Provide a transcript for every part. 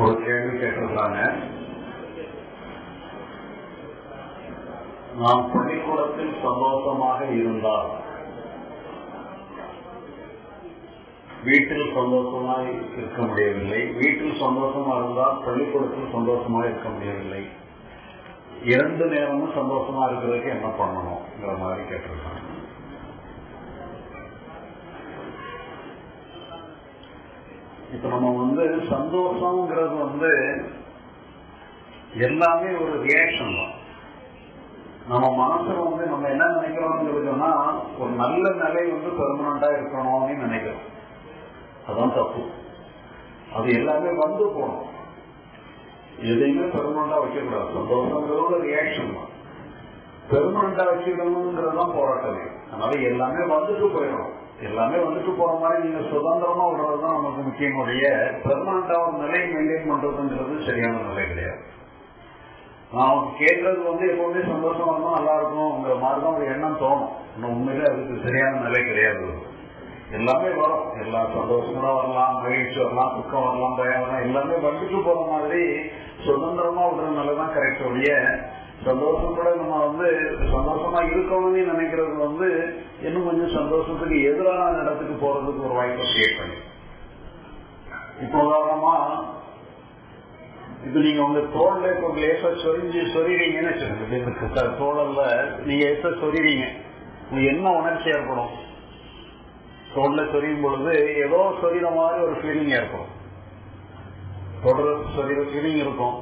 ஒரு கேள்வி கேட்டிருக்காங்க. நாம் பள்ளிக்கூடத்தில் சந்தோஷமாக இருந்தால் வீட்டில் சந்தோஷமாய் இருக்க முடியவில்லை. வீட்டில் சந்தோஷமா இருந்தால் பள்ளிக்கூடத்தில் சந்தோஷமாக இருக்க முடியவில்லை. இரண்டு நேரமும் சந்தோஷமா இருக்கிறதுக்கு என்ன பண்ணணும்ங்கிற மாதிரி கேட்டிருக்காங்க. இப்ப நம்ம வந்து சந்தோஷம்ங்கிறது வந்து எல்லாமே ஒரு ரியாக்ஷன் தான். நம்ம மனசுல வந்து நம்ம என்ன நினைக்கிறோம்னு சொன்னா ஒரு நல்ல நிலை வந்து பெர்மனண்டா இருக்கணும்னு நினைக்கிறோம். அதான் தப்பு. அது எல்லாமே வந்து போகணும். எதையுமே பெர்மனண்டா வைக்கக்கூடாது. சந்தோஷங்கிறது ஒரு ரியாக்ஷன் தான். பெர்மனண்டா வச்சுக்கணுங்கிறது தான் போராட்டமே. அதனால எல்லாமே வந்துட்டு போயிடும் எல்லாமே வந்துட்டு போற மாதிரி நீங்க சுதந்திரமா விடுறதுதான் நமக்கு முக்கியமுடைய பெர்மனண்டா ஒரு நிலையை மெயின்டைன் பண்றதுங்கிறது சரியான நிலை கிடையாது. நான் கேட்கறது வந்து எப்பவுமே சந்தோஷமா இருந்தா நல்லா இருக்கும்ங்கிற மாதிரி தான் ஒரு எண்ணம் தோணும். இன்னும் உண்மையிலே அதுக்கு சரியான நிலை கிடையாது. எல்லாமே வரும். எல்லா சந்தோஷங்களும் வரலாம் மகிழ்ச்சி வரலாம் துக்கம் வரலாம் பயம் வரலாம் எல்லாமே வந்துட்டு போற மாதிரி சுதந்திரமா விடுறதுனால தான் கரெக்ட் சந்தோஷத்தோட நம்ம வந்து சந்தோஷமா இருக்கணும்னு நினைக்கிறது வந்து இன்னும் கொஞ்சம் சந்தோஷத்துக்கு எதிரான இடத்துக்கு போறதுக்கு ஒரு வாய்ப்பை கிரியேட் பண்ணி. இப்போ உதாரணமா இது நீங்க உங்க தோல்ல இப்போ லேசா சொரிஞ்சு சொரிறீங்கன்னு வச்சுக்கோங்க. தோழல்ல நீங்க லேசா சொரிறீங்க உங்களுக்கு என்ன உணர்ச்சி ஏற்படும்? தோல்ல சொரியும் பொழுது ஏதோ சொரிகிற மாதிரி ஒரு ஃபீலிங் ஏற்படும். தொடர சொரிகிற ஃபீலிங் இருக்கும்.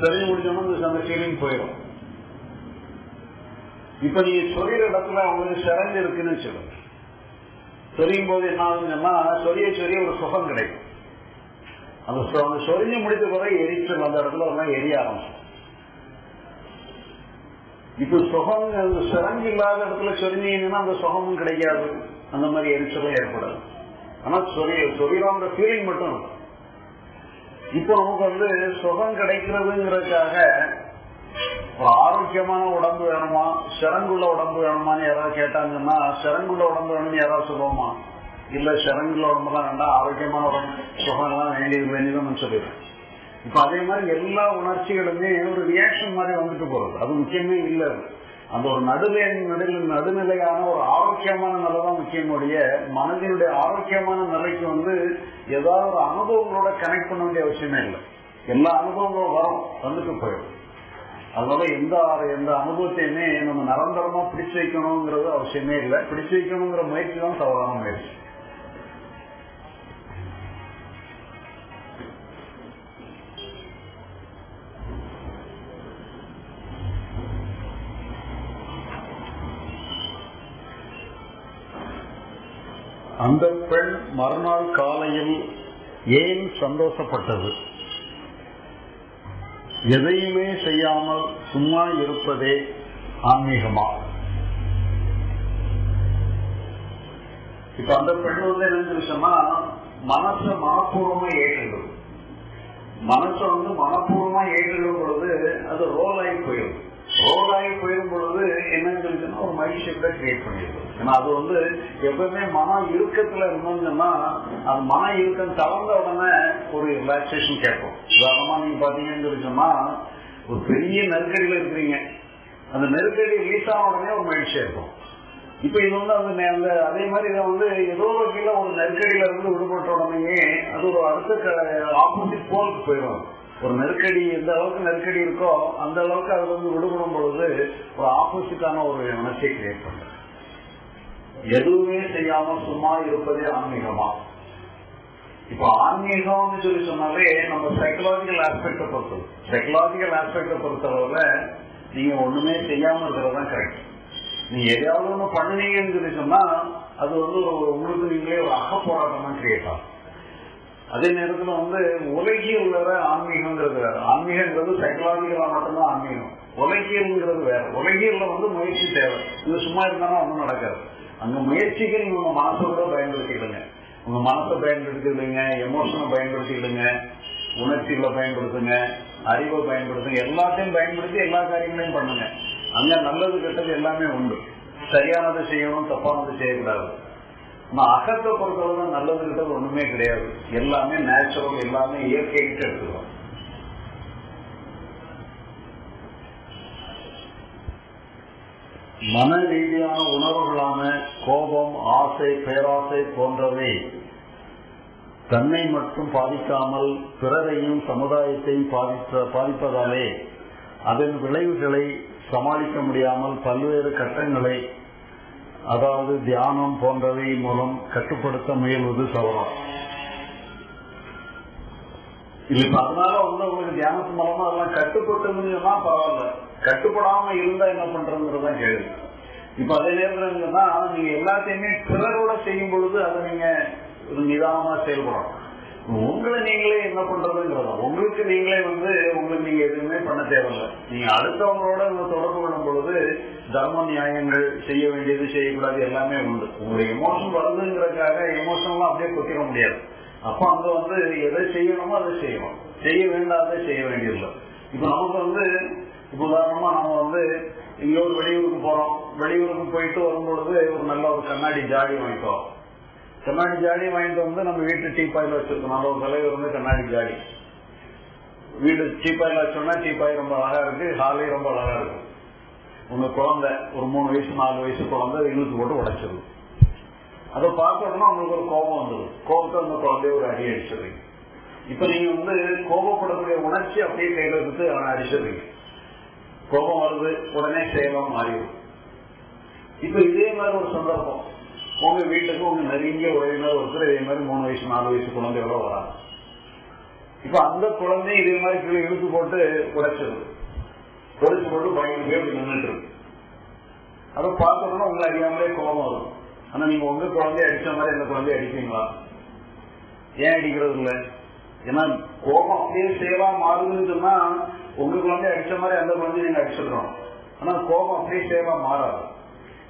சொரிஞ்சு முடிச்சோம்னா அந்த ஃபீலிங் போயிடும் இப்ப நீங்க சொரிகிற இடத்துல அவங்களுக்கு சிறந்து இருக்குன்னு சொல்லுங்க சொரியும் போது என்ன ஆகுதுன்னா சொரிய சொரிய ஒரு சுகம் கிடைக்கும். அந்த அந்த சொரிஞ்சு முடித்த பிறகு எரிச்சல் அந்த இடத்துல ஒரு எரிய ஆரம்பிச்சோம் இப்ப சுகம் சிறங்கு இல்லாத இடத்துல சொரிஞ்சீங்கன்னா அந்த சுகமும் கிடைக்காது. அந்த மாதிரி எரிச்சலும் ஏற்படாது. ஆனா சொரிய சொரியோங்கிற ஃபீலிங் மட்டும் இருக்கும் இப்போ நமக்கு வந்து சுகம் கிடைக்கிறதுங்கிறதுக்காக ஒரு ஆரோக்கியமான உடம்பு வேணுமா? சிறங்குள்ள உடம்பு வேணுமான்னு யாராவது கேட்டாங்கன்னா சிறங்குள்ள உடம்பு வேணும்னு யாராவது சொல்லுவோமா? இல்ல சிறங்குள்ள உடம்புலாம் வேண்டாம் ஆரோக்கியமான உடம்பு சுகம் எல்லாம் வேண்டியது வேண்டியதுன்னு சொல்லிடுறேன். இப்ப அதே மாதிரி எல்லா உணர்ச்சிகளுமே ஒரு ரியாக்ஷன் மாதிரி வந்துட்டு போறது. அது முக்கியமே இல்லை அந்த ஒரு நடுநிலை நடுநிலை நடுநிலையான ஒரு ஆரோக்கியமான நிலை தான் முக்கியமுடைய மனதினுடைய ஆரோக்கியமான நிலைக்கு வந்து ஏதாவது ஒரு அனுபவங்களோட கனெக்ட் பண்ண வேண்டிய அவசியமே இல்லை. எல்லா அனுபவங்களும் வரும் வந்துட்டு போயிடும். அதனால எந்த எந்த அனுபவத்தையுமே நம்ம நிரந்தரமா பிடிச்சு வைக்கணுங்கிறது அவசியமே இல்லை. பிடிச்சு வைக்கணுங்கிற முயற்சி தான் தவறான முயற்சி. அந்த பெண் மறுநாள் காலையில் ஏன் சந்தோஷப்பட்டது? எதையுமே செய்யாமல் சும்மா இருப்பதே ஆன்மீகமா? இப்ப அந்த பெண் வந்து என்ன மனச மனப்பூர்வமா ஏற்றுகிறது மனச வந்து மனப்பூர்வமா ஏற்றுகிற பொழுது அது ரோல் ஆகி போயிடும். ஓவராகி போயிடும் பொழுது என்னன்னு சொல்லிச்சுன்னா ஒரு மகிழ்ச்சியை கூட கிரியேட் பண்ணிடுது ஏன்னா அது வந்து எப்பவுமே மன இறுக்கத்துல இருந்தோம்னா அது மன இறுக்கம் கலந்த உடனே ஒரு ரிலாக்ஸேஷன் கேட்கும். உதாரணமா நீங்க பாத்தீங்கன்னு சொல்லிச்சோம்னா ஒரு பெரிய நெருக்கடியில இருக்கிறீங்க. அந்த நெருக்கடி ரிலீஸ் ஆன உடனே ஒரு மகிழ்ச்சியா இருக்கும். இப்ப இது வந்து அந்த அதே மாதிரி இதை வந்து ஏதோ ஒரு கீழே ஒரு நெருக்கடியில இருந்து விடுபட்ட உடனே அது ஒரு அடுத்த ஆப்போசிட் போலுக்கு போயிடும். ஒரு நெருக்கடி எந்த அளவுக்கு நெருக்கடி இருக்கோ அந்த அளவுக்கு அது வந்து விடுபடும் பொழுது ஒரு ஆப்போசிட்டான ஒரு உணர்ச்சியை கிரியேட் பண்ற எதுவுமே செய்யாம சும்மா இருப்பதே ஆன்மீகமா? இப்ப ஆன்மீகம்னு சொல்லி சொன்னாலே நம்ம சைக்கலாஜிக்கல் ஆஸ்பெக்ட பொறுத்தது. சைக்கலாஜிக்கல் ஆஸ்பெக்ட பொறுத்தளவுல நீங்க ஒண்ணுமே செய்யாம இருக்கிறது கரெக்ட் நீங்க எதையாவது ஒண்ணு பண்ணுனீங்கன்னு சொல்லி சொன்னா அது வந்து ஒரு உங்களுக்கு நீங்களே ஒரு அக போராட்டமா கிரியேட் ஆகும். அதே நேரத்துல வந்து உலகியல் வேற ஆன்மீகம்ங்கிறது வேற. ஆன்மீகங்கிறது சைக்கலாஜிக்கலா மட்டும்தான் ஆன்மீகம். உலகியல்ங்கிறது வேற. உலகியல்ல வந்து முயற்சி தேவை. இது சும்மா இருந்தாலும் ஒன்றும் நடக்காது. அங்க முயற்சிக்கு நீங்க உங்க மனசை கூட பயன்படுத்திக்கிடுங்க. உங்க மனசை பயன்படுத்திடுங்க எமோஷனை பயன்படுத்திக்கிடுங்க உணர்ச்சிகளை பயன்படுத்துங்க அறிவை பயன்படுத்துங்க. எல்லாத்தையும் பயன்படுத்தி எல்லா காரியங்களையும் பண்ணுங்க. அங்க நல்லது கெட்டது எல்லாமே உண்டு. சரியானதை செய்யணும் தப்பானது செய்யக்கூடாது. நம்ம அகத்தை பொறுத்தவரை நல்லதுகிட்டது ஒண்ணுமே கிடையாது. எல்லாமே நேச்சுரல் எல்லாமே இயற்கை கிட்ட எடுத்துக்கிறோம் மன ரீதியான உணர்வுகளான கோபம் ஆசை பேராசை போன்றவை தன்னை மட்டும் பாதிக்காமல் பிறரையும் சமுதாயத்தையும் பாதித்த பாதிப்பதாலே அதன் விளைவுகளை சமாளிக்க முடியாமல் பல்வேறு கட்டங்களை அதாவது தியானம் போன்றவை மூலம் கட்டுப்படுத்த முயல்வது சவரம் இப்ப அதனால வந்து உங்களுக்கு தியானத்து மூலமா அதெல்லாம் கட்டுப்பட்டு முடியுமா பரவாயில்ல. கட்டுப்படாம இருந்தா என்ன பண்றதுங்கிறதா கேள்வி. இப்ப அதே நேரத்தில் நீங்க எல்லாத்தையுமே பிறரோட செய்யும் பொழுது அதை நீங்க ஒரு நிதானமா செயல்படணும். உங்களை நீங்களே என்ன பண்றதுங்கிறதா? உங்களுக்கு நீங்களே வந்து உங்களுக்கு நீங்க எதுவுமே பண்ண தேவையில்லை. நீங்க அடுத்தவங்களோட தொடர்பு கொள்ளும் பொழுது தர்ம நியாயங்கள் செய்ய வேண்டியது செய்யக்கூடாது எல்லாமே உண்டு. உங்களுக்கு எமோஷன் வருதுங்கிறதுக்காக எமோஷன்லாம் அப்படியே கொத்திட முடியாது. அப்போ அங்க வந்து எதை செய்யணுமோ அதை செய்யணும். செய்ய வேண்டாத செய்ய வேண்டியதில்லை. இப்ப நமக்கு வந்து இப்ப உதாரணமா நம்ம வந்து இங்க ஒரு வெளியூருக்கு போறோம். வெளியூருக்கு போயிட்டு வரும்பொழுது ஒரு நல்ல ஒரு கண்ணாடி ஜாடி வாங்கிட்டோம் கண்ணாடி ஜாடி வாங்கிட்டு வந்து நம்ம வீட்டு டீப்பாயில் வச்சிருக்கோம். நம்ம ஒரு தலைவர் வந்து கண்ணாடி ஜாடி. வீடு டீப்பாயில் வச்சோம்னா டீப்பாய் ரொம்ப அழகா இருக்கு ஹாலே ரொம்ப அழகா இருக்கு. உங்க குழந்தை ஒரு மூணு வயசு நாலு வயசு குழந்தை இழுத்து போட்டு உடைச்சிருது. அதை பார்த்தோம்னா உங்களுக்கு ஒரு கோபம் வந்துடும் கோபத்தை அந்த குழந்தைய ஒரு அடி அடிச்சிடுறீங்க இப்ப நீங்க வந்து கோபப்படக்கூடிய உணர்ச்சி அப்படியே கையில எடுத்து அவனை அடிச்சிடுறீங்க கோபம் வருது உடனே சேவம் மாறிடும். இப்ப இதே மாதிரி ஒரு சந்தர்ப்பம். உங்க வீட்டுக்கு உங்க நெருங்கிய உறவினர் ஒருத்தர் இதே மாதிரி மூணு வயசு நாலு வயசு குழந்தைகளோ வராங்க. இப்ப அந்த குழந்தை இதே மாதிரி கீழே இழுத்து போட்டு உடைச்சது உடைச்சு போட்டு பயங்கர அப்படி நின்றுட்டு இருக்கு. அதை பார்த்தோம்னா உங்களை அறியாமலே கோபம் வரும். ஆனா நீங்க உங்க குழந்தைய அடிச்ச மாதிரி அந்த குழந்தைய அடிப்பீங்களா? ஏன் அடிக்கிறது இல்லை? ஏன்னா கோபம் அப்படியே சேவா மாறுதுன்னு சொன்னா உங்க குழந்தைய அடிச்ச மாதிரி அந்த குழந்தைய நீங்க அடிச்சிடணும் ஆனா கோபம் அப்படியே சேவா மாறாது.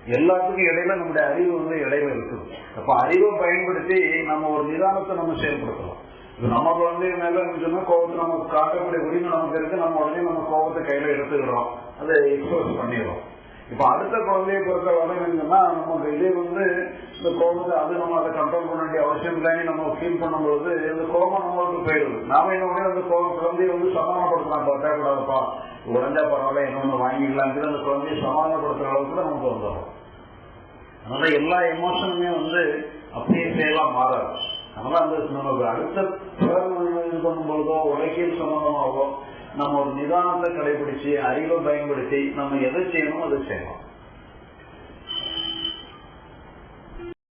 எல்லாத்துக்கும் இடையில நம்முடைய அறிவு வந்து இடையில இருக்குது. அப்ப அறிவை பயன்படுத்தி நம்ம ஒரு நிதானத்தை நம்ம செயல்படுத்தலாம் இது நம்ம குழந்தைங்க மேல சொன்னா கோபத்தை நமக்கு காட்டக்கூடிய உரிமை நமக்கு இருக்கு. நம்ம உடனே நம்ம கோபத்தை கையில எடுத்துக்கிறோம். அதை எக்ஸ்போஸ் பண்ணிடுறோம். இப்ப அடுத்த குழந்தையை பொறுத்த என்னன்னா நமக்கு இதே வந்து இந்த கோபத்தை அது நம்ம அதை கண்ட்ரோல் பண்ண வேண்டிய அவசியம் இல்லைன்னு நம்ம ஃபீல் பண்ணும்போது இந்த கோபம் நம்மளுக்கு போயிடுது. நாம என்ன அந்த அந்த குழந்தைய வந்து சமாதானப்படுத்தலாம். தேவைப்படாதப்பா. உடஞ்சா பரவாயில்ல இன்னொன்னு வாங்கிக்கலாங்கிற அந்த குழந்தைய சமாதானப்படுத்துற அளவுக்கு தான் நமக்கு வந்துடும் அதனால எல்லா எமோஷனுமே வந்து அப்படியே செய்யலாம் மாறாது. அதனால அந்த நமக்கு அடுத்த இது பண்ணும்போதோ உலகியல் சம்பந்தமாகவோ நம்ம ஒரு நிதானத்தை கடைபிடிச்சு அறிவை பயன்படுத்தி நம்ம எதை செய்யணுமோ அதை செய்யணும்